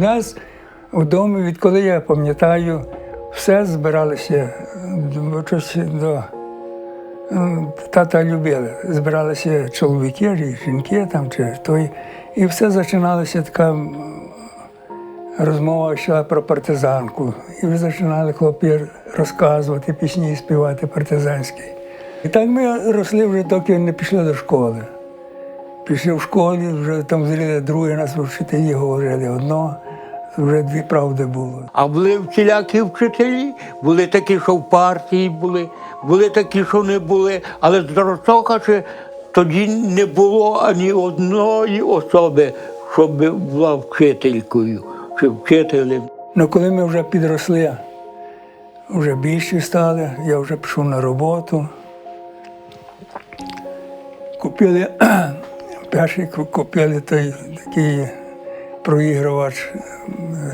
Нас вдома, відколи я пам'ятаю, все збиралося до, ну, тата любили. Збиралися чоловіки, жінки там чи той. І все починалося така розмова йшла про партизанку. І вже починали хлопці розказувати пісні, співати партизанські. І так ми росли вже, доки не пішли до школи. Пішли в школі, вже там зріли друге, нас вчителі говорили одно, вже дві правди було. А були всілякі вчителі, були такі, що в партії були, були такі, що не були. Але Здоросокаче тоді не було ані одної особи, щоб була вчителькою чи вчителем. Ну, коли ми вже підросли, вже більші стали, я вже пішов на роботу. Купили, перший ку- купили той такий проігрувач,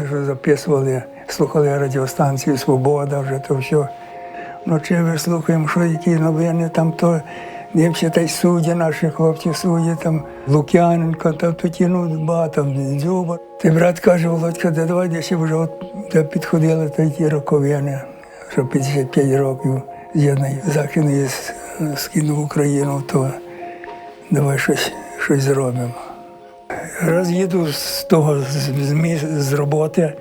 що записували, слухали радіостанцію Свобода, вже то все. Вночі вислухаємо, що які новини, там то дився та й судді, наші хлопці судді, там Лук'яненко, там тоді ну, багато, Дзюба. Ти брат каже, Володька, де давай десь вже от де підходили то ті роковини, що 55 років з'єднання Західної Східну Україну, то давай щось, щось зробимо. Раз їду з того з, з, з роботи,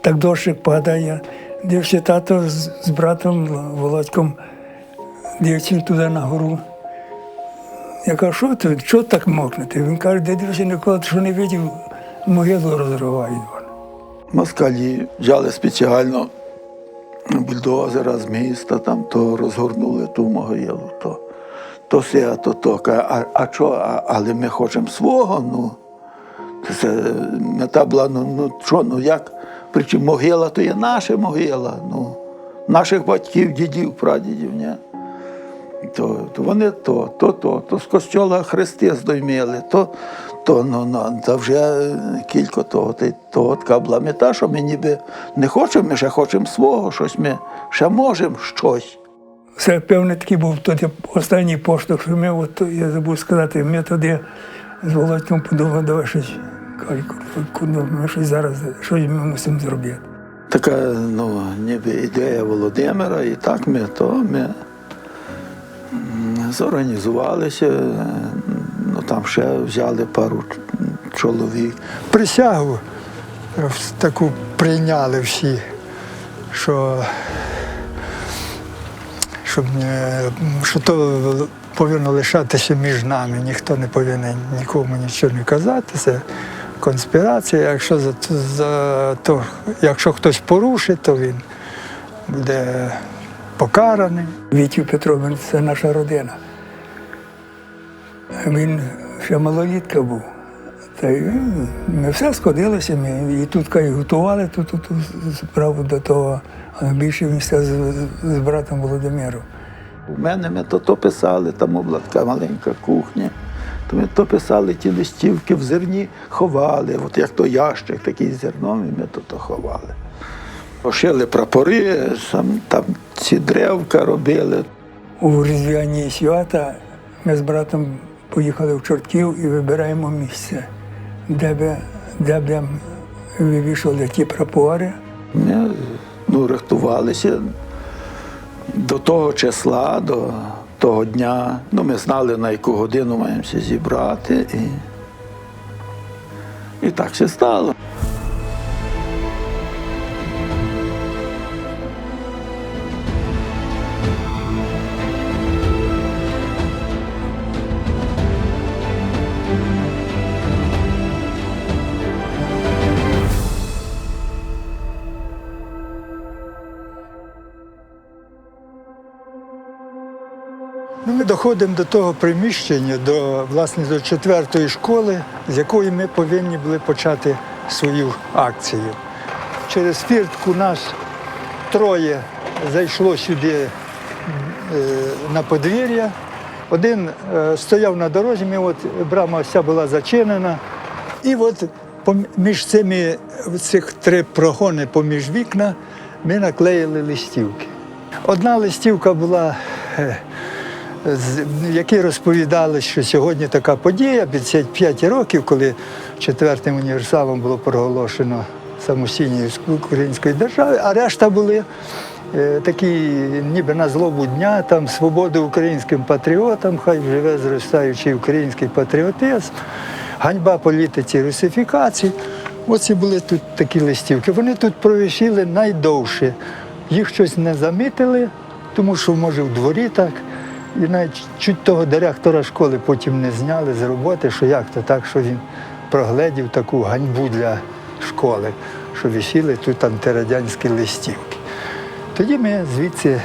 так дощик падає. Дився тато з, з братом Володьком, дивиться туди на гору. Я кажу, що ти, що так мокнути? Він каже, де дивися ніколи, що не бачив, могилу розривають. Москалі взяли спеціально бульдозера з міста, там то розгорнули ту могилу, то, то все, то то. А, а що, але ми хочемо свого, ну. Мета була, ну, ну що, ну як? Причому могила то є наша могила, ну, наших батьків, дідів, прадідів, ні? То, то вони то, то, то, то з костьола хрести здоймили, то, то ну, ну, та вже кілька того, то, то така була мета, що ми ніби не хочемо, ми ще хочемо свого, щось ми ще можемо щось. Це певне такий був тоді останній поштовх, що ми, от, я забув сказати, ми тоді з Володьком подумали, давай щось, кажуть, куди ми щось зараз, щось ми мусимо зробити. Така ну, ніби ідея Володимира, і так ми то ми зорганізувалися, е, ну там ще взяли пару чоловік. присягу е, таку прийняли всі, що, щоб що то повинно лишатися між нами. Ніхто не повинен нікому нічого не казати. Конспірація. Якщо за, за то, якщо хтось порушить, то він буде покараний. Вітю Петрович це наша родина. Він ще малолітка був. Та й ми все сходилися, ми і тут кай, готували ту, ту, ту справу до того, але більше місця з, з братом Володимиром. У мене ми то, то писали, там була така маленька кухня. То ми то писали ті листівки в зерні, ховали, от як то ящик такий зерном, і ми то, то ховали. Пошили прапори, там, там ці древка робили. У різдвяні свята ми з братом поїхали в Чортків і вибираємо місце, де б, де б вивішували ті прапори. Ми ну, рихтувалися до того числа, до того дня. Ну, ми знали, на яку годину маємося зібрати. І, і так все стало. Ну, ми доходимо до того приміщення, до, власне, до четвертої школи, з якої ми повинні були почати свою акцію. Через фіртку нас троє зайшло сюди е, на подвір'я. Один е, стояв на дорозі, ми от брама вся була зачинена. І от пом- між цими цих три прогони поміж вікна ми наклеїли листівки. Одна листівка була, якій розповідали, що сьогодні така подія, 55 років, коли четвертим універсалом було проголошено самостійної української держави, а решта були е, такі, ніби на злобу дня, там свободу українським патріотам, хай живе зростаючий український патріотизм, ганьба політиці русифікації. Оці були тут такі листівки. Вони тут провисіли найдовше. Їх щось не замітили, тому що, може, в дворі так. І навіть чуть того директора школи потім не зняли з роботи, що як то так, що він прогледів таку ганьбу для школи, що висіли тут антирадянські листівки. Тоді ми звідси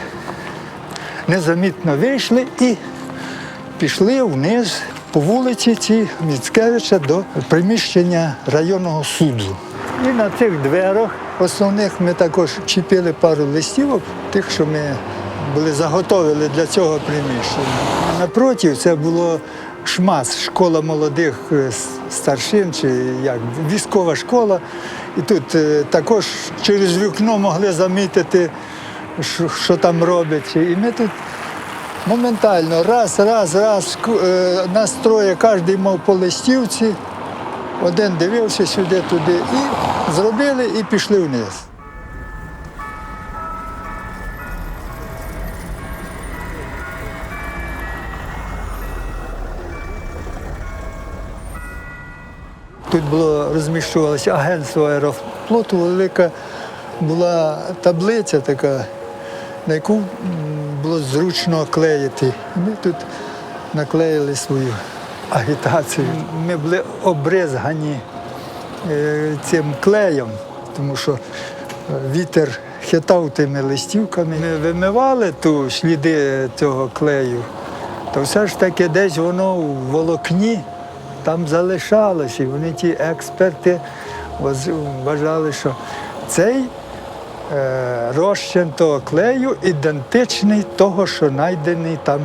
незамітно вийшли і пішли вниз по вулиці ці Міцкевича до приміщення районного суду. І на цих дверях основних ми також чіпили пару листівок, тих, що ми були заготовили для цього приміщення. Напротив, це було ШМАС, школа молодих е, старшин, чи як військова школа. І тут е, також через вікно могли замітити, що, там робиться. І ми тут Моментально, раз, раз, раз, е, нас троє, кожен мав по листівці, один дивився сюди, туди, і зробили і пішли вниз. Тут було розміщувалося агентство аерофлоту, велика була таблиця така, на яку було зручно клеїти. Ми тут наклеїли свою агітацію. Ми були обризгані е, цим клеєм, тому що е, вітер хитав тими листівками. Ми вимивали ту сліди цього клею, то все ж таки десь воно в волокні там залишалось. І вони ті експерти вважали, що цей е, розчин того клею ідентичний того, що знайдений там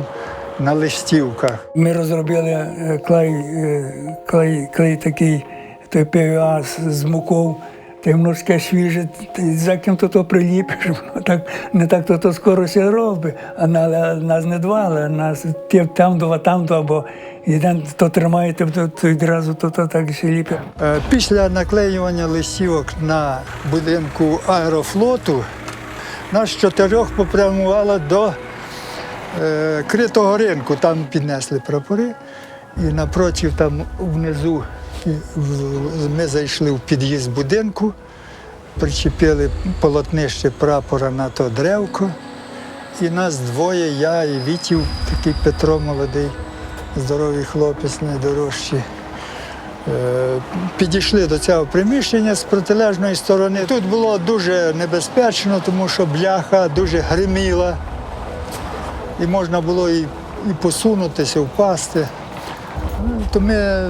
на листівках. Ми розробили е, клей, е, клей, клей такий, той ПВА з, муков, таке свіже, ти за ким то то приліпиш, воно так, не так то, скоро все робить, а на, нас не два, але нас там два, там два, бо один то тримаєте, то, відразу то, то так ще ліпить. Е, Після наклеювання листівок на будинку аерофлоту нас чотирьох попрямувала до е, критого ринку. Там піднесли прапори, і напротив там внизу ми зайшли в під'їзд будинку, причепили полотнище прапора на то древко. І нас двоє, я і Вітів, такий Петро молодий, здоровий хлопець, найдорожчий. Е, Підійшли до цього приміщення з протилежної сторони. Тут було дуже небезпечно, тому що бляха дуже гриміла, і можна було і, і посунутися, впасти. Ну, То ми е,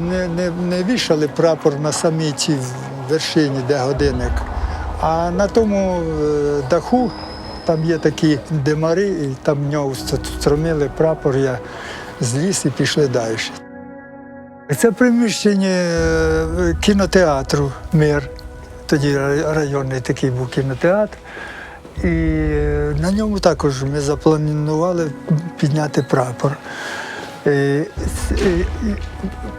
не, не, не вішали прапор на самій цій вершині, де годинник, а на тому е, даху там є такі димари, і там в нього встромили прапор, я зліз і пішли далі. Це приміщення е, кінотеатру Мир. Тоді районний такий був кінотеатр. І е, на ньому також ми запланували підняти прапор. І, і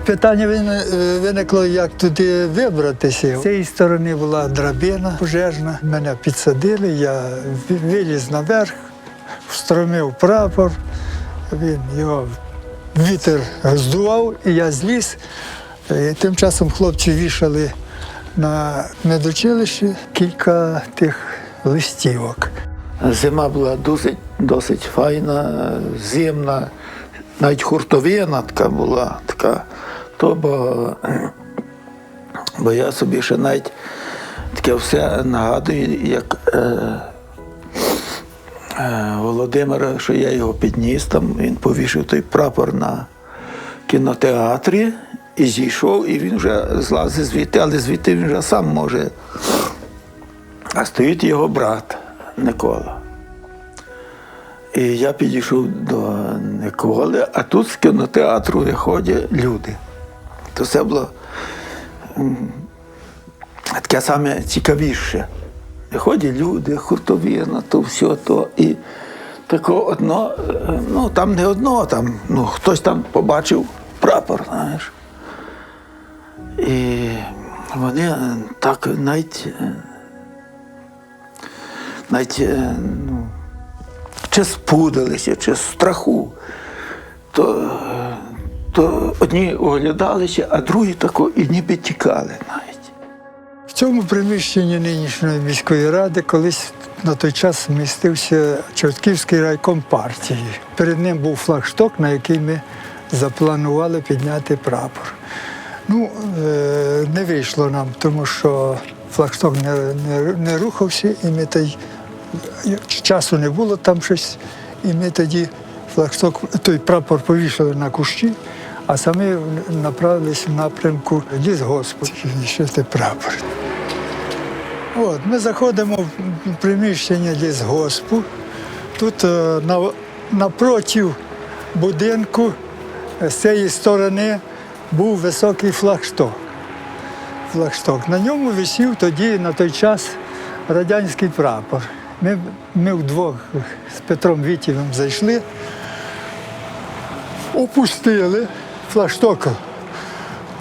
Питання е, виникло, як туди вибратися. З цієї сторони була драбина пожежна. Мене підсадили, я виліз наверх, встромив прапор, він його вітер здував, і я зліз. І тим часом хлопці вішали на медучилищі кілька тих листівок. Зима була досить, досить файна, зимна, навіть хуртовина така була така. То бо, бо я собі ще навіть таке все нагадую, як е, е, Володимира, що я його підніс, там він повішив той прапор на кінотеатрі і зійшов, і він вже злазить звідти, але звідти він вже сам може. А стоїть його брат Микола. І я підійшов до Николи, а тут з кінотеатру виходять люди. То це було таке саме цікавіше. Виходять люди, хуртовина, то все то. І тако одно, е, ну там не одно, там, ну, хтось там побачив прапор, знаєш. І Вони е, так навіть, е, навіть ну, чи спудилися, чи з страху, то, то одні оглядалися, а другі тако і ніби тікали. В цьому приміщенні нинішньої міської ради колись на той час містився Чортківський райком партії. Перед ним був флагшток, на який ми запланували підняти прапор. Ну, е, не вийшло нам, тому що флагшток не, не, не рухався, і ми тоді часу не було там щось, і ми тоді флагшток, той прапор повішали на кущі, а самі направились в напрямку лісгоспу, вішати прапор. От, ми заходимо в приміщення лісгоспу. Тут е, на, напротив будинку е, з цієї сторони був високий флагшток. флагшток. На ньому висів тоді на той час радянський прапор. Ми, ми вдвох з Петром Вітєвим зайшли, опустили флагшток,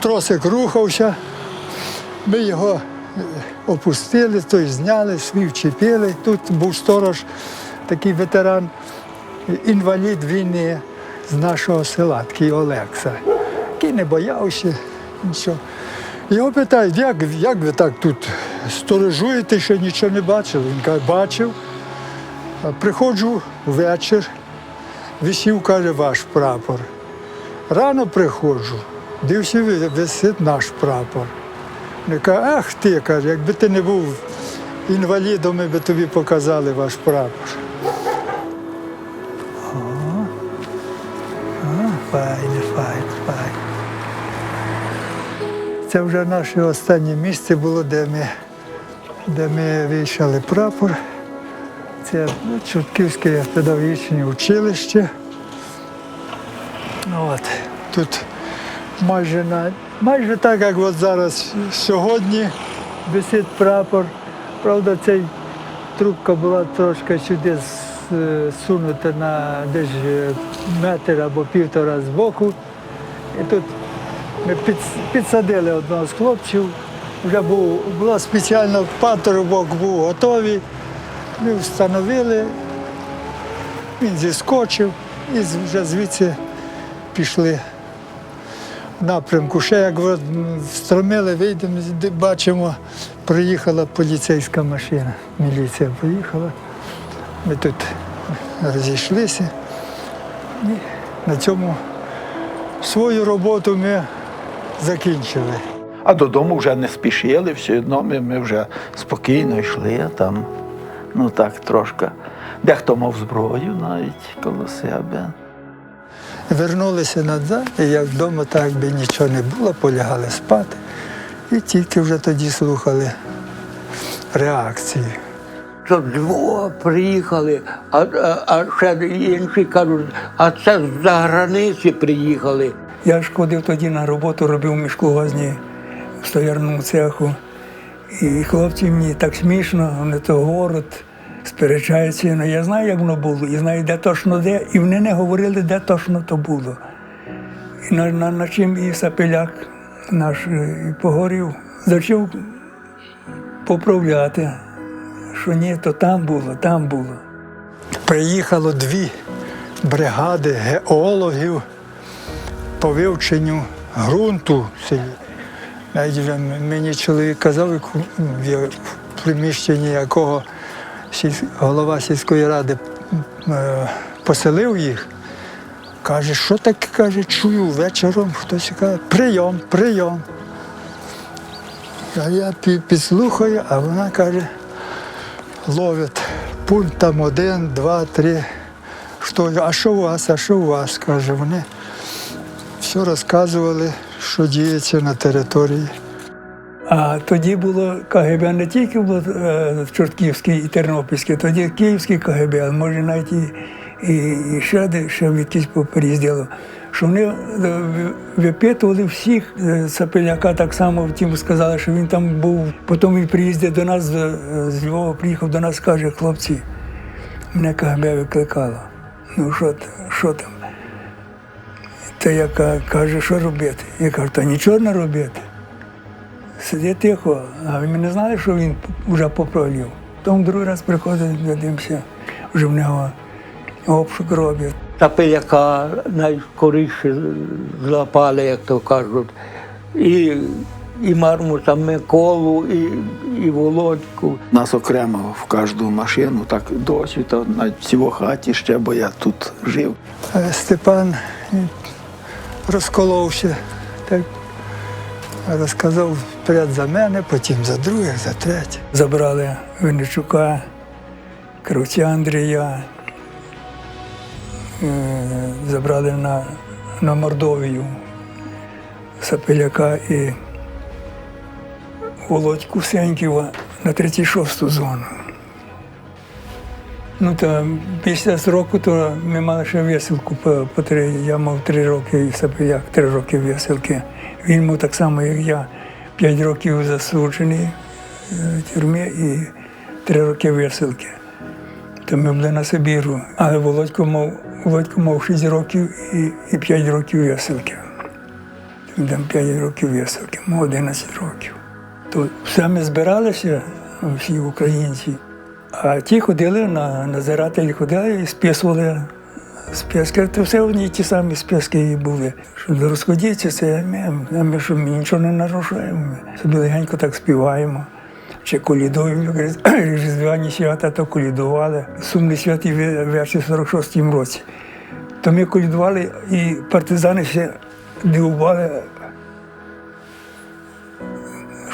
тросик рухався. Ми його опустили, той зняли, свій вчепили. Тут був сторож, такий ветеран, інвалід війни з нашого села, такий Олекса, який не боявся нічого. Його питають, як, як ви так тут сторожуєте, що нічого не бачили? Він каже, бачив. Приходжу ввечір, висів, каже, ваш прапор. Рано приходжу, дився, висить наш прапор. Не каже, ах ти, каже, якби ти не був інвалідом, ми би тобі показали ваш прапор. О, о, файне. Це вже наше останнє місце було, де ми, де ми вішали прапор. Це ну, Чортківське педагогічне училище. От. Тут майже, на, майже так, як от зараз сьогодні висить прапор. Правда, цей трубка була трошки сюди з- сунута на десь е, метр або півтора з боку. І тут ми під, підсадили одного з хлопців. Вже був, була спеціальна патрубок був готовий. Ми встановили, він зіскочив і вже звідси пішли напрямку. Ще як встромили, вийдемо, бачимо, приїхала поліцейська машина. Міліція поїхала. Ми тут розійшлися. І на цьому свою роботу ми закінчили. А додому вже не спішили, все одно ми, ми вже спокійно йшли там. Ну так трошки. Дехто мав зброю навіть коло себе. Вернулися назад, і як вдома так би нічого не було, полягали спати. І тільки вже тоді слухали реакції. Що Львова приїхали, а, а, а ще інші кажуть, а це з-за границі приїхали. Я ж ходив тоді на роботу, робив в мішкогазні в стоярному цеху. І хлопці мені так смішно, вони то говорять, сперечаються. Ну, я знаю, як воно було, і знаю, де точно де. І вони не говорили, де точно то було. І на, на, на чим і Сапеляк наш е, і погорів, почав поправляти, що ні, то там було, там було. Приїхало дві бригади геологів по вивченню ґрунту. Навіть мені чоловік казав, в приміщенні якого голова сільської ради е, поселив їх. Каже, що таке? Каже, чую вечором хтось каже, прийом, прийом. А я підслухаю, а вона каже, ловить пункт там один, два, три. Що, а що у вас, а що у вас? каже, вони все розказували, що діється на території. А тоді було КГБ не тільки було е, Чортківське і Тернопільське, тоді Київське КГБ, а може навіть і, і, і ще, де- ще якісь поперізділо. Що вони е, випитували всіх е, Сапеляка так само, втім сказали, що він там був. Потім він приїздив до нас з, Львова, приїхав до нас, каже, хлопці, мене КГБ викликало. Ну що, що там? Та я ка- каже, що робити? Я кажу, та нічого не робити сидить тихо, а ми не знали, що він вже поправлів. Тому другий раз приходить, дивимося, вже в нього обшук роблять. Та пиляка найскоріше злапали, як то кажуть. І, і Мармуса Миколу, і, і Володьку. Нас окремо в кожну машину, так досі, то навіть в хаті ще, бо я тут жив. Е, Степан розколовся, так розказав вперед за мене, потім за других, за третіх. Забрали Винничука, Кравця Андрія, е, забрали на, на Мордовію Сапеляка і Володьку Сеньківа на 36-ту зону. Ну, то після сроку то ми мали ще веселку по, по три. Я мав три роки і Сапеляк, три роки веселки. Він мав так само, як я, п'ять років засуджений в тюрмі і три роки веселки. То ми були на Сибіру. Але Володько мав, Володько мав 6 років і, і 5 років веселки. Він там 5 років веселки, мав 11 років. То все ми збиралися, всі українці, а ті ходили на назирателі, ходили і списували списки. То все одні ті самі списки і були. Що розходіться, це ми, ми що ми нічого не нарушаємо. Собі легенько так співаємо. Чи колідуємо, різдвяні свята, то колідували. Сумний святий версі в 46-му році. То ми колідували, і партизани ще дивували,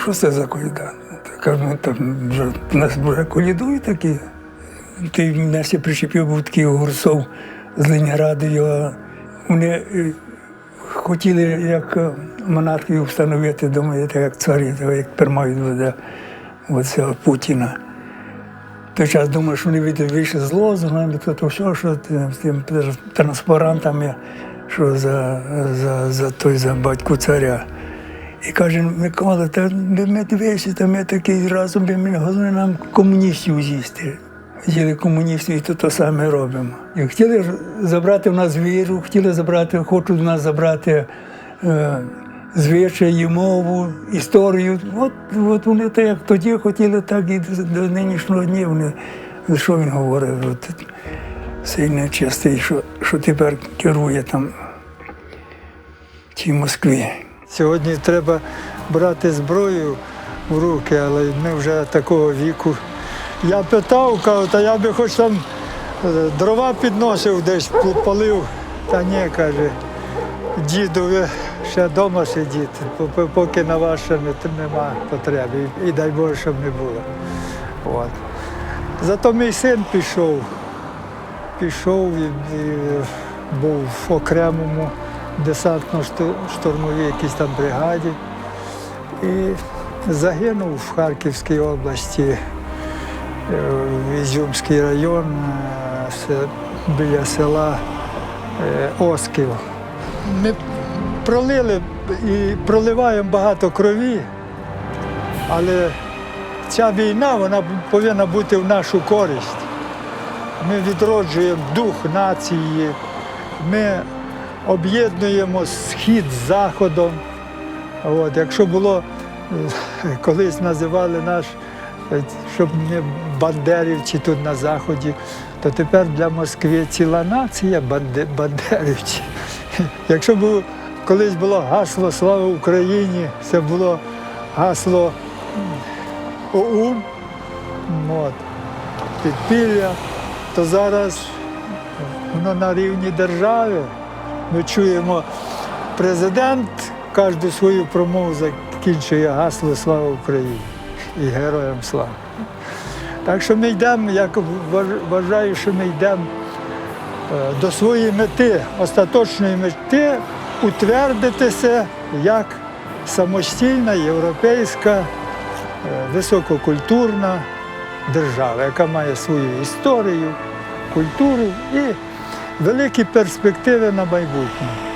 що це за коліда? Кажуть, ну, там вже нас вже колідують такі. Ти мене ще причепив, був такий Гурсов з Ленінграду. Вони е, хотіли як е, монархію встановити, думаєте, як царі, як пермають веде оцього Путіна. Той час думаю, що вони вийшли з лозунгами, то, то все, що з тим транспарантами, що за, за, за той за батьку царя. І каже, Микола, та ми дивися, та ми такий разом, би ми нам комуністів з'їсти. Хотіли комуністів, то те саме робимо. І хотіли забрати в нас віру, хотіли забрати, хочуть в нас забрати е, звичаї, мову, історію. От, от вони так, як тоді хотіли, так і до, нинішнього дня. Вони, що він говорив? От, сильний чистий, що, що тепер керує там тій Москві. Сьогодні треба брати зброю в руки, але ми вже такого віку. Я питав, кажу, та я би хоч там е, дрова підносив десь, палив. Та ні, каже, діду, ви ще вдома сидіти, по- по- поки на не- нема потреби. І, дай Боже, щоб не було. От. Зато мій син пішов. Пішов і, і був в окремому десантно-штурмовій якійсь там бригаді. І загинув в Харківській області, Ізюмський район, е, біля села е, Осків. Ми пролили і проливаємо багато крові, але ця війна вона повинна бути в нашу користь. Ми відроджуємо дух нації, ми об'єднуємо схід з заходом. От, якщо було, е, колись називали наш, е, щоб не бандерівці тут на заході, то тепер для Москви ціла нація бандерівці. Якщо було, колись було гасло Слава Україні, це було гасло ОУН, от, підпілля, то зараз воно на рівні держави. Ми чуємо, президент кожну свою промову закінчує гасло Слава Україні і героям слава. Так що ми йдемо, я вважаю, що ми йдемо е, до своєї мети, остаточної мети, утвердитися як самостійна європейська е, висококультурна держава, яка має свою історію, культуру і великі перспективи на майбутнє.